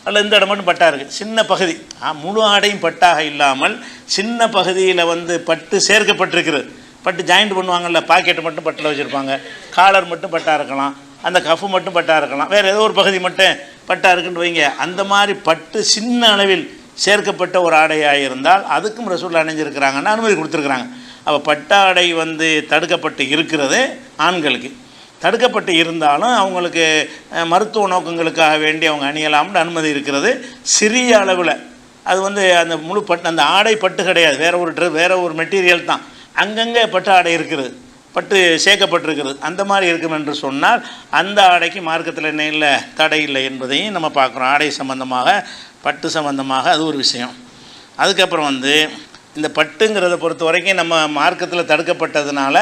அல்ல இந்த இடம் மட்டும் பட்டா இருக்குது. சின்ன பகுதி. முழு ஆடையும் பட்டாக இல்லாமல் சின்ன பகுதியில் வந்து பட்டு சேர்க்கப்பட்டிருக்கிறது. பட்டு ஜாயிண்ட் பண்ணுவாங்கல்ல பாக்கெட்டு மட்டும் பட்டில் வச்சுருப்பாங்க. காலர் மட்டும் பட்டா இருக்கலாம். அந்த கஃபு மட்டும் பட்டா இருக்கலாம். வேறு ஏதோ ஒரு பகுதி மட்டும் பட்டா இருக்குன்னு வைங்க. அந்த மாதிரி பட்டு சின்ன அளவில் சேர்க்கப்பட்ட ஒரு ஆடையாக இருந்தால் அதுக்கும் ரசூல் அணிஞ்சிருக்கிறாங்கன்னு அனுமதி கொடுத்துருக்குறாங்க. அப்போ பட்டாடை வந்து தடுக்கப்பட்டு இருக்கிறது ஆண்களுக்கு. தடுக்கப்பட்டு இருந்தாலும் அவங்களுக்கு மருத்துவ நோக்கங்களுக்காக வேண்டி அவங்க அணியலாம்னு அனுமதி இருக்கிறது சிறிய அளவில். அது வந்து அந்த முழு பட்டு அந்த ஆடை பட்டு கிடையாது. வேறு ஒரு ட்ரெஸ் வேறு ஒரு மெட்டீரியல் தான். அங்கங்கே பட்டு ஆடை இருக்குது. பட்டு சேர்க்கப்பட்டிருக்கிறது. அந்த மாதிரி இருக்கும் என்று சொன்னால் அந்த ஆடைக்கு மார்க்கத்தில் என்ன இல்லை? தடை இல்லை என்பதையும் நம்ம பார்க்குறோம். ஆடை சம்பந்தமாக பட்டு சம்பந்தமாக அது ஒரு விஷயம். அதுக்கப்புறம் வந்து இந்த பட்டுங்கிறத பொறுத்த வரைக்கும் நம்ம மார்க்கத்தில் தடுக்கப்பட்டதுனால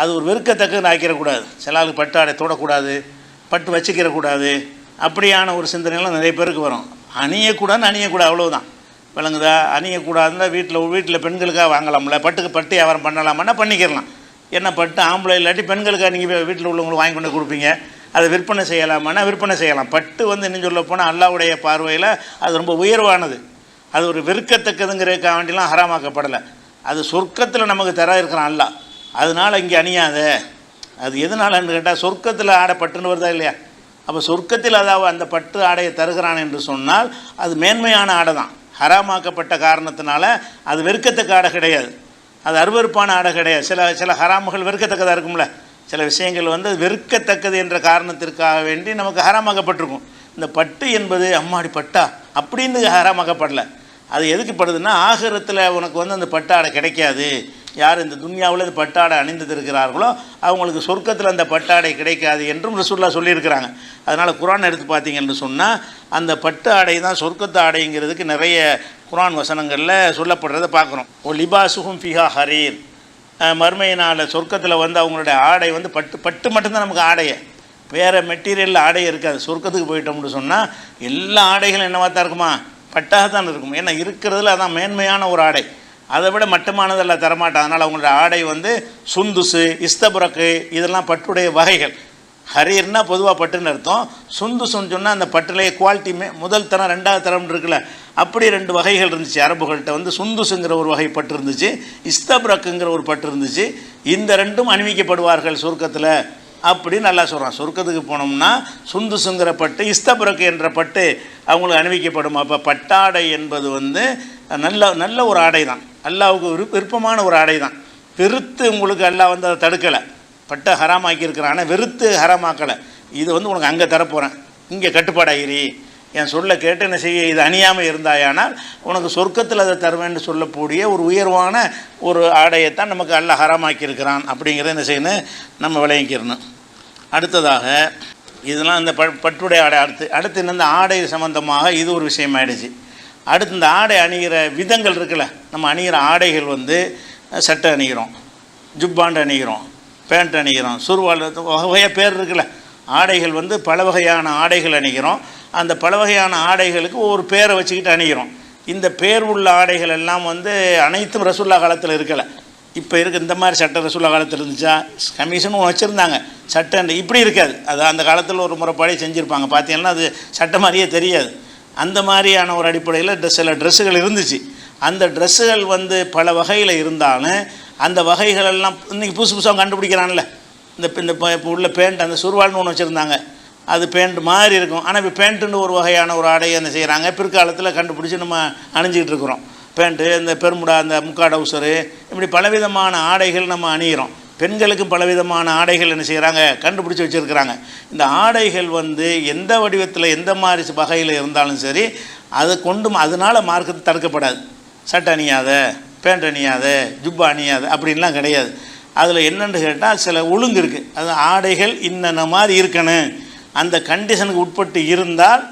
அது ஒரு வெறுக்கத்தக்க ஆக்கிடக்கூடாது சில ஆளுக்கு பட்டு ஆடை தொடக்கூடாது பட்டு வச்சுக்கிறக்கூடாது அப்படியான ஒரு சிந்தனைலாம் நிறைய பேருக்கு வரும். அணியக்கூடாதுன்னு அணியக்கூடாது அவ்வளோதான் விளங்குதா? அணியக்கூடாதுன்னா வீட்டில் வீட்டில் பெண்களுக்காக வாங்கலாம்ல. பட்டுக்கு பட்டு வியாபாரம் பண்ணலாமான்னா பண்ணிக்கிறலாம். என்ன பட்டு ஆம்பளை இல்லாட்டி பெண்களுக்காக நீங்கள் வீட்டில் உள்ளவங்களுக்கு வாங்கி கொண்டு கொடுப்பீங்க. அதை விற்பனை செய்யலாமான்னா விற்பனை செய்யலாம். பட்டு வந்து இன்னும் சொல்ல போனால் அல்லாவுடைய பார்வையில் அது ரொம்ப உயர்வானது. அது ஒரு வெறுக்கத்தக்கதுங்கிறதுக்காக வேண்டிலாம் ஹராமாக்கப்படலை. அது சொர்க்கத்தில் நமக்கு தர இருக்கிறான் அல்லாஹ் அதனால் இங்கே அணியாத. அது எதனாலன்னு கேட்டால் சொர்க்கத்தில் ஆடை பட்டுன்னு வருதா இல்லையா? அப்போ சொர்க்கத்தில் அதாவது அந்த பட்டு ஆடையை தருகிறான் என்று சொன்னால் அது மேன்மையான ஆடை தான் ஹராமாக்கப்பட்ட காரணத்தினால அது வெறுக்கத்தக்க ஆடை கிடையாது. அது அருவருப்பான ஆடை கிடையாது. சில சில ஹராமுகள் வெறுக்கத்தக்கதாக இருக்கும்ல? சில விஷயங்கள் வந்து அது வெறுக்கத்தக்கது என்ற காரணத்திற்காக வேண்டி நமக்கு ஹரமாகப்பட்டிருக்கும் இந்த பட்டு என்பது அம்மாடி பட்டா அப்படின்னு ஹராமாக்கப்படல. அது எதுக்கு படுதுன்னா ஆகிரத்தில் உனக்கு வந்து அந்த பட்டாடை கிடைக்காது. யார் இந்த துன்யாவில் இந்த பட்டாடை அணிந்து இருக்கிறார்களோ அவங்களுக்கு சொர்க்கத்தில் அந்த பட்டாடை கிடைக்காது என்றும் ரசூல்லா சொல்லியிருக்கிறாங்க. அதனால் குரான் எடுத்து பார்த்தீங்கன்னு சொன்னால் அந்த பட்டு ஆடை தான் சொர்க்கத்து ஆடைங்கிறதுக்கு நிறைய குரான் வசனங்களில் சொல்லப்படுறதை பார்க்குறோம். ஓ லிபாசுகும் ஃபிஹா ஹரீர். மறுமையினால் சொர்க்கத்தில் வந்து அவங்களுடைய ஆடை வந்து பட்டு பட்டு மட்டும்தான் நமக்கு ஆடையை. வேறு மெட்டீரியலில் ஆடை இருக்காது. சொர்க்கத்துக்கு போயிட்டோம்னு சொன்னால் எல்லா ஆடைகளும் என்னவாக தான் இருக்குமா? பட்டாக தான் இருக்கும். ஏன்னா இருக்கிறதுல அதான் மேன்மையான ஒரு ஆடை. அதை விட மட்டமானதெல்லாம் தரமாட்டான் அதனால் அவங்களோட ஆடை வந்து சுந்துசு இஸ்தபுரக்கு இதெல்லாம் பட்டுடைய வகைகள். ஹரீர்னா பொதுவாக பட்டுன்னு அர்த்தம். சுந்துசுன்னு சொன்னால் அந்த பட்டுலேயே குவாலிட்டி மே முதல் தரம் ரெண்டாவது தரம் இருக்குல்ல. அப்படி ரெண்டு வகைகள் இருந்துச்சு. அரபுகள்கிட்ட வந்து சுந்துசுங்கிற ஒரு வகை பட்டு இருந்துச்சு. இஸ்தப்ரக்குங்கிற ஒரு பட்டு இருந்துச்சு. இந்த ரெண்டும் அணிவிக்கப்படுவார்கள் சுருக்கத்தில் அப்படி நல்லா சொல்கிறான் சுருக்கத்துக்கு போனோம்னா சுந்துசுங்கிற பட்டு இஸ்தபுரக்கு என்ற பட்டு அவங்களுக்கு அணிவிக்கப்படும். அப்போ பட்டாடை என்பது வந்து நல்ல நல்ல ஒரு ஆடை தான் அல்லாவுக்கு விருப்ப விருப்பமான ஒரு ஆடை தான் பெருத்து உங்களுக்கு எல்லாம் வந்து அதை தடுக்கலை. பட்டை ஹராமாக்கியிருக்கிறான் ஆனால் வெறுத்து ஹராமாக்கலை. இது வந்து உனக்கு அங்கே தரப்போகிறேன் இங்கே கட்டுப்பாடாகிரி என் சொல்ல கேட்டு என்ன செய்ய இது அணியாமல் இருந்தாயானால் உனக்கு சொர்க்கத்தில் அதை தருவேன்னு சொல்லக்கூடிய ஒரு உயர்வான ஒரு ஆடையைத்தான் நமக்கு அல்ல ஹராமாக்கியிருக்கிறான் அப்படிங்கிறத என்ன செய்யணும் நம்ம விளையங்கிடணும் அடுத்ததாக இதெல்லாம் இந்த ப பட்டுடைய ஆடை அடுத்து அடுத்து இந்த ஆடை சம்மந்தமாக இது ஒரு விஷயம் ஆயிடுச்சு. அடுத்து இந்த ஆடை அணிகிற விதங்கள் இருக்குல்ல நம்ம அணிகிற ஆடைகள் வந்து சட்டை அணிகிறோம் ஜுப்பாண்டு அணிகிறோம் பேண்ட் அணிகிறோம். சுருவால் வகையாக பேர் இருக்குல்ல. ஆடைகள் வந்து பல வகையான ஆடைகள் அணிகிறோம். அந்த பல வகையான ஆடைகளுக்கு ஒரு பேரை வச்சுக்கிட்டு அணிகிறோம். இந்த பேர் உள்ள ஆடைகள் எல்லாம் வந்து அனைத்தும் ரசுல்லா காலத்தில் இருக்கலை. இப்போ இருக்க இந்த மாதிரி சட்டை ரசுல்லா காலத்தில் இருந்துச்சா? கமிஷனும் வச்சுருந்தாங்க. சட்டை இப்படி இருக்காது. அது அந்த காலத்தில் ஒரு முறைப்பாடே செஞ்சுருப்பாங்க. பார்த்தீங்கன்னா அது சட்டை மாதிரியே தெரியாது. அந்த மாதிரியான ஒரு அடிப்படையில் சில ட்ரெஸ்ஸுகள் இருந்துச்சு. அந்த ட்ரெஸ்ஸுகள் வந்து பல வகையில் இருந்தாலும் அந்த வகைகளெல்லாம் இன்றைக்கி புதுசு புதுசாக கண்டுபிடிக்கிறான்ல. இந்த இந்த இப்போ உள்ள பேண்ட் அந்த சுருவால்னு ஒன்று வச்சுருந்தாங்க. அது பேண்ட் மாதிரி இருக்கும். ஆனால் இப்போ பேண்ட்டுன்னு ஒரு வகையான ஒரு ஆடையை என்ன செய்கிறாங்க பிற்காலத்தில் கண்டுபிடிச்சி நம்ம அணிஞ்சிக்கிட்டு இருக்கிறோம். பேண்ட்டு இந்த பெருமுடா அந்த முக்கா டவுசரு இப்படி பலவிதமான ஆடைகள் நம்ம அணிகிறோம் பெண்களுக்கும் பலவிதமான ஆடைகள் என்ன செய்கிறாங்க கண்டுபிடிச்சி வச்சுருக்கிறாங்க. இந்த ஆடைகள் வந்து எந்த வடிவத்தில் எந்த மாதிரி வகையில் இருந்தாலும் சரி அதை கொண்டு அதனால் மார்க்கத்தை தடுக்கப்படாது. சட்டை அணியாத. பேண்ட் அணியாத ஜுப்பா அணியாத அப்படின்லாம் கிடையாது. அதில் என்னென்னு கேட்டால் சில ஒழுங்கு இருக்குது அது ஆடைகள் இன்னென்ன மாதிரி இருக்கணும் அந்த கண்டிஷனுக்கு உட்பட்டு இருந்தால்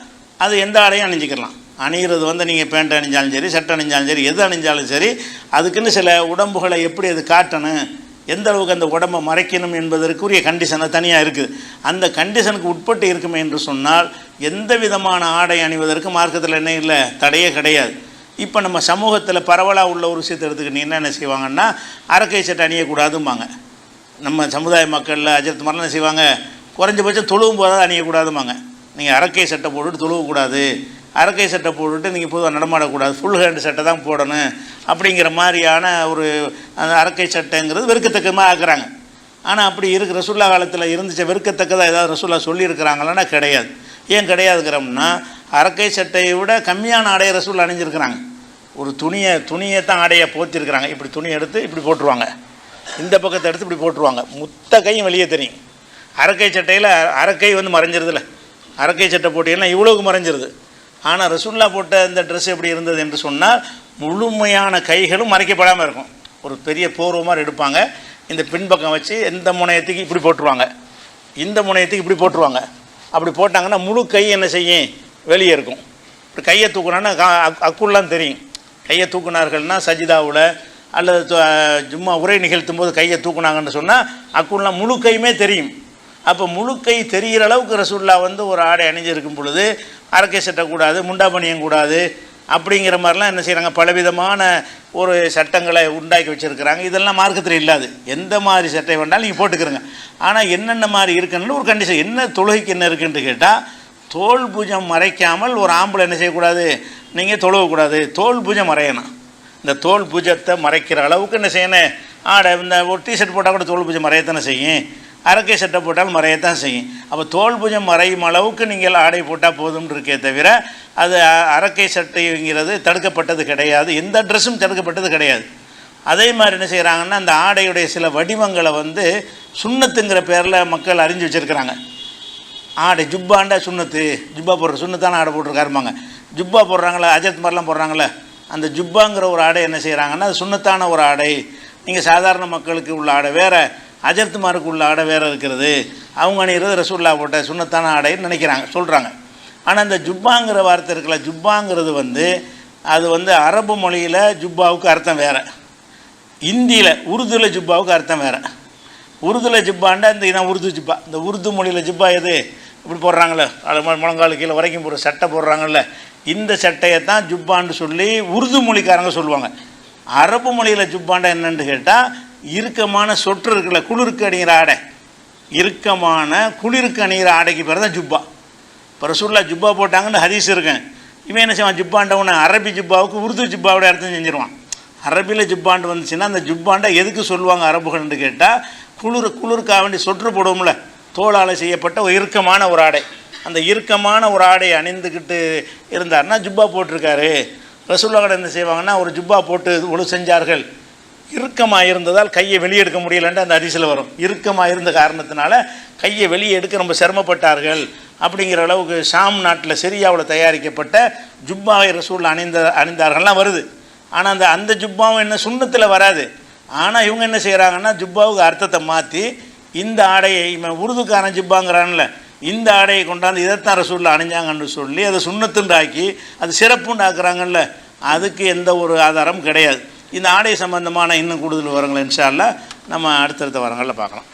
அது எந்த ஆடையும் அணிஞ்சிக்கலாம். அணிகிறது வந்து நீங்கள் பேண்ட் அணிஞ்சாலும் சரி சட்டை அணிஞ்சாலும் சரி எது அணிஞ்சாலும் சரி அதுக்குன்னு சில உடம்புகளை எப்படி அது காட்டணும் எந்த அளவுக்கு அந்த உடம்பை மறைக்கணும் என்பதற்குரிய கண்டிஷனை தனியாக இருக்குது. அந்த கண்டிஷனுக்கு உட்பட்டு இருக்குமே என்று சொன்னால் எந்த விதமான ஆடை அணிவதற்கு மார்க்கத்தில் என்ன இல்லை? தடையே கிடையாது. இப்போ நம்ம சமூகத்தில் பரவலாக உள்ள ஒரு விஷயத்தை எடுத்துக்கிட்டிங்கன்னா என்ன செய்வாங்கன்னா அரக்கை சட்டை அணியக்கூடாதும்பாங்க. நம்ம சமுதாய மக்களில் அஜித் மரணம் என்ன செய்வாங்க? குறைஞ்சபட்சம் தொழுவும் போதாவது அணியக்கூடாதும்பாங்க. நீங்கள் அரக்கை சட்டை போட்டுட்டு தொழுவக்கூடாது. அரக்கை சட்டை போட்டுட்டு நீங்கள் பொதுவாக நடமாடக்கூடாது. ஃபுல் ஹேண்ட் சட்டை தான் போடணும். அப்படிங்கிற மாதிரியான ஒரு அந்த அரக்கை சட்டைங்கிறது வெறுக்கத்தக்கமாக ஆக்குறாங்க. ஆனால் அப்படி இருக்கு ரசுல்லா காலத்தில் இருந்துச்சு வெறுக்கத்தக்கதாக ஏதாவது ரசுல்லா சொல்லியிருக்கிறாங்களான்னா கிடையாது. ஏன் கிடையாதுங்கிறோம்னா அரக்கை சட்டையை விட கம்மியான ஆடையை ரசூல் அணிஞ்சிருக்கிறாங்க. ஒரு துணியை துணியை தான் ஆடையை போத்திருக்கிறாங்க இப்படி துணி எடுத்து இப்படி போட்டுருவாங்க. இந்த பக்கத்தை எடுத்து இப்படி போட்டுருவாங்க. முத்த கையும் வெளியே தெரியும். அரக்கை சட்டையில் அரக்கை வந்து மறைஞ்சிருதுல. அரக்கை சட்டை போட்டியெல்லாம் இவ்வளோக்கு மறைஞ்சிருது. ஆனால் ரசுல்லா போட்ட இந்த ட்ரெஸ் எப்படி இருந்தது என்று சொன்னால் முழுமையான கைகளும் மறைக்கப்படாமல் இருக்கும். ஒரு பெரிய போர்வ மாதிரி எடுப்பாங்க. இந்த பின்பக்கம் வச்சு எந்த முனையத்துக்கு இப்படி போட்டுருவாங்க. இந்த முனையத்துக்கு இப்படி போட்டுருவாங்க. அப்படி போட்டாங்கன்னா முழு கை என்ன செய்யும்? வெளியே இருக்கும். இப்படி கையை தூக்குனான்னா கா- அக்- தெரியும். கையை தூக்குனார்கள்னா சஜிதாவில் அல்லது சும்மா உரை நிகழ்த்தும் போது கையை தூக்குனாங்கன்னு சொன்னால் அக்குள்லாம் முழு கையுமே தெரியும். அப்போ முழு கை தெரிகிற அளவுக்கு ரசூல்லா வந்து ஒரு ஆடை அணிஞ்சிருக்கும் பொழுது அரக்கை சட்டக்கூடாது முண்டா பணியம் கூடாது அப்படிங்கிற மாதிரிலாம் என்ன செய்கிறாங்க பலவிதமான ஒரு சட்டங்களை உண்டாக்கி வச்சுருக்கிறாங்க. இதெல்லாம் மார்க்கத்தில் இல்லாது. எந்த மாதிரி சட்டை வேண்டாலும் நீங்கள் போட்டுக்கிறங்க. ஆனால் என்னென்ன மாதிரி இருக்குன்னு ஒரு கண்டிஷன் என்ன தொழுகைக்கு என்ன இருக்குன்னு கேட்டால் தோல் பூஜம் மறைக்காமல் ஒரு ஆம்பளை என்ன செய்யக்கூடாது? நீங்கள் தொழுவக்கூடாது. தோல் பூஜை மறையணும். இந்த தோல் பூஜத்தை மறைக்கிற அளவுக்கு என்ன செய்யணும்? ஆடை இந்த ஒரு டிஷர்ட் போட்டால் கூட தோல் பூஜை மறையத்தானே செய்யும். அரக்கை சட்டை போட்டால் மறையத்தான் செய்யும். அப்போ தோல் பூஜம் மறையும் அளவுக்கு நீங்கள் ஆடை போட்டால் போதும்னு இருக்கே தவிர அது அரக்கை சட்டைங்கிறது தடுக்கப்பட்டது கிடையாது. எந்த ட்ரெஸ்ஸும் தடுக்கப்பட்டது கிடையாது. அதே மாதிரி என்ன செய்கிறாங்கன்னா அந்த ஆடையுடைய சில வடிவங்களை வந்து சுண்ணத்துங்கிற பேரில் மக்கள் அறிஞ்சு வச்சுருக்கிறாங்க. ஆடை ஜுப்பாண்டா சுண்ணத்து? ஜுப்பா போடுற சுண்ணத்தான ஆடை போட்டிருக்காருமாங்க ஜுப்பா போடுறாங்களே அஜத் மாதிரிலாம் போடுறாங்களே அந்த ஜுப்பாங்கிற ஒரு ஆடை என்ன செய்கிறாங்கன்னா அது சுண்ணத்தான ஒரு ஆடை. நீங்கள் சாதாரண மக்களுக்கு உள்ள ஆடை வேறு அஜர்த்துமாருக்கு உள்ள ஆடை வேறு இருக்கிறது. அவங்க அணிகிறது ரசூல்லா போட்ட சுண்ணத்தான ஆடைன்னு நினைக்கிறாங்க சொல்கிறாங்க ஆனால் அந்த ஜுப்பாங்கிற வார்த்தை இருக்குல்ல ஜுப்பாங்கிறது வந்து அது வந்து அரபு மொழியில் ஜுப்பாவுக்கு அர்த்தம் வேறு. இந்தியில் உருதுல ஜுப்பாவுக்கு அர்த்தம் வேறு. உருதுல ஜிப்பாண்டா இந்த இதான் உருது ஜிப்பா. இந்த உருது மொழியில் ஜிப்பா எது? இப்படி போடுறாங்களே அது மு- கீழே வரைக்கும் போகிற சட்டை போடுறாங்கல்ல. இந்த சட்டையை தான் ஜுப்பான்னு சொல்லி உருது மொழிக்காரங்க சொல்லுவாங்க. அரபு மொழியில் ஜுப்பாண்டா என்னன்னு கேட்டால் இறுக்கமான சொற்று இருக்குல்ல குளிருக்கு அணிகிற ஆடை. இறுக்கமான குளிருக்கு அணிகிற ஆடைக்கு பேர் தான் ஜுப்பா. இப்போ ரசூல்லா ஜுப்பா போட்டாங்கன்னு ஹதீஸ் இருக்கேன் இவன் என்ன செய்வான்? ஜுப்பாண்டவனை அரபி ஜுப்பாவுக்கு உருது ஜுப்பாவோட அர்த்தம் செஞ்சிருவான். அரபியில் ஜுப்பாண்டு வந்துச்சுன்னா அந்த ஜுப்பாண்டை எதுக்கு சொல்லுவாங்க அரபுகள்னு கேட்டால் குளிர் குளிருக்காக வேண்டி சொற்று போடுவோம்ல. தோளால் செய்யப்பட்ட ஒரு இறுக்கமான ஒரு ஆடை. அந்த இறுக்கமான ஒரு ஆடை அணிந்துக்கிட்டு இருந்தார்னா ஜுப்பா போட்டிருக்காரு. ரசூல்லா கடை என்ன செய்வாங்கன்னா ஒரு ஜுப்பா போட்டு ஒழு செஞ்சார்கள். இறுக்கமாக இருந்ததால் கையை வெளியே எடுக்க முடியலன்ட்டு அந்த அரிசியில் வரும். இறுக்கமாக இருந்த காரணத்தினால கையை வெளியே எடுக்க ரொம்ப சிரமப்பட்டார்கள். அப்படிங்கிற அளவுக்கு ஷாம் நாட்டில் சிரியாவில் தயாரிக்கப்பட்ட ஜுப்பாவை ரசூல் அணிந்த அணிந்தார்கள்லாம் வருது. ஆனால் அந்த அந்த ஜுப்பாவும் என்ன சுண்ணத்தில் வராது. ஆனால் இவங்க என்ன செய்கிறாங்கன்னா ஜுப்பாவுக்கு அர்த்தத்தை மாற்றி இந்த ஆடையை இவன் உருதுக்காரன் ஜிப்பாங்கிறான்ல இந்த ஆடையை கொண்டாந்து இதைத்தான் ரசூலில் அணிஞ்சாங்கன்னு சொல்லி அதை சுண்ணத்துண்டாக்கி அது சிறப்புண்டாக்குறாங்கல்ல அதுக்கு எந்த ஒரு ஆதாரமும் கிடையாது. இந்த ஆடை சம்பந்தமான இன்னும் கூடுதல் வரங்களை இன்ஷா நம்ம அடுத்தடுத்த வரங்களில் பார்க்கலாம்.